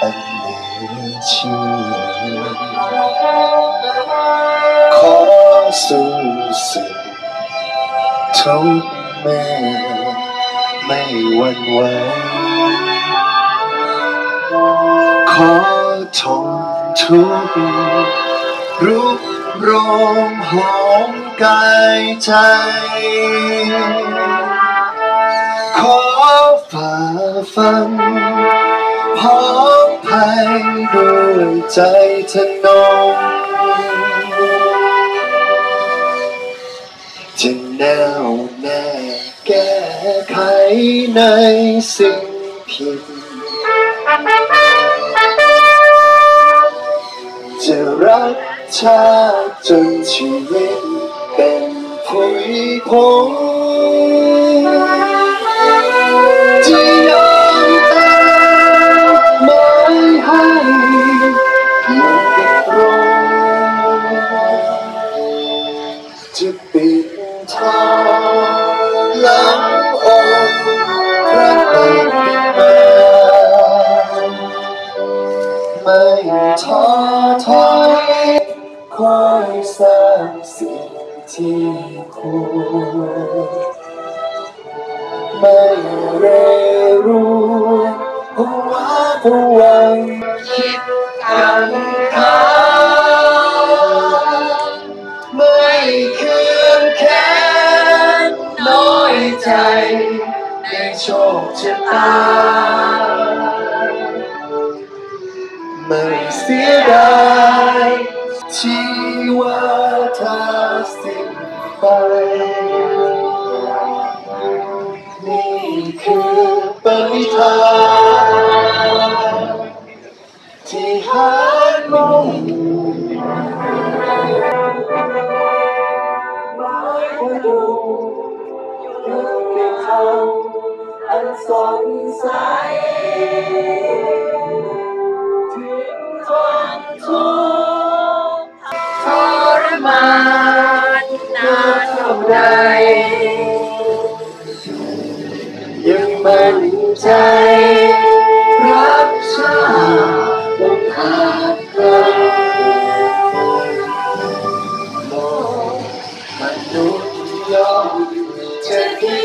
อันเหลือเชื่อขอสู้สึกทุกเมื่อไม่หวั่นไหวขอทนทุกรุกโรมหอมกายใจขอฝ่าฟันพอ ด้วยใจทนงจะแน่วแน่แก้ไขในสิ่งผิดจะรักชาติจนชีวิตเป็นผุยผง ที่ควรไม่เรรู้หัวผวังคิดกันข้าไม่คืองแค้นน้อยใจในโชคชะตาไม่เสียดายชีวา สดใสถึงทนทุกข์ทรมานนานเท่าใดยังมั่นใจรักชาติต้องขาดกันโลกมนุษย์ย่อมจะดี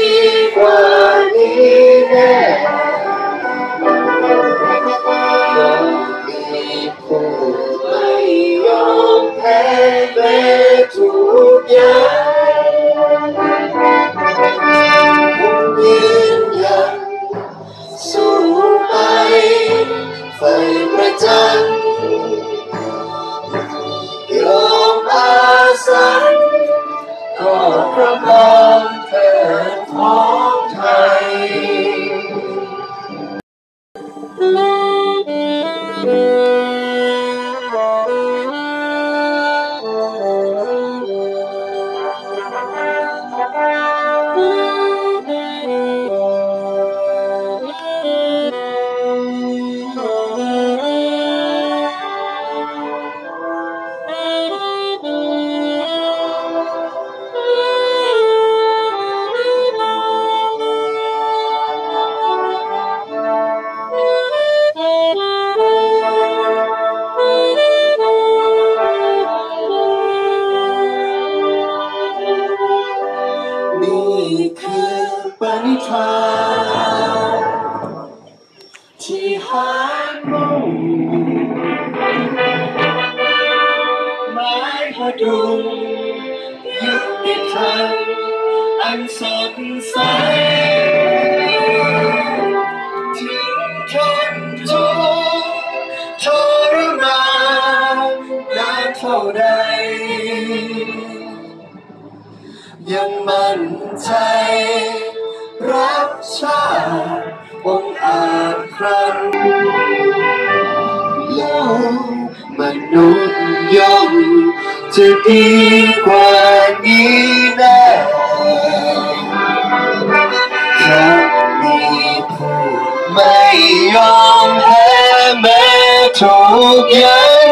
กว่า สันก็พารมุ่งหมายพดุงยุติธรรมอันสดใสถึงทนทุกทรมานนานเท่าใดยังมั่น มนุษย์ย่อมจะดีกว่านี้แน่แค่มีผู้ไม่ยอมแพ้แม้ทุกอย่าง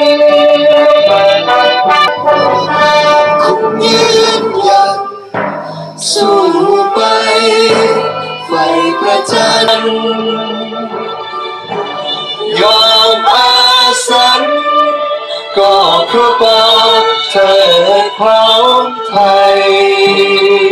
คงยืนยันสู้ไปไฟประจันยยอมอาสัน ก็เพราะปอเธอขอมไทย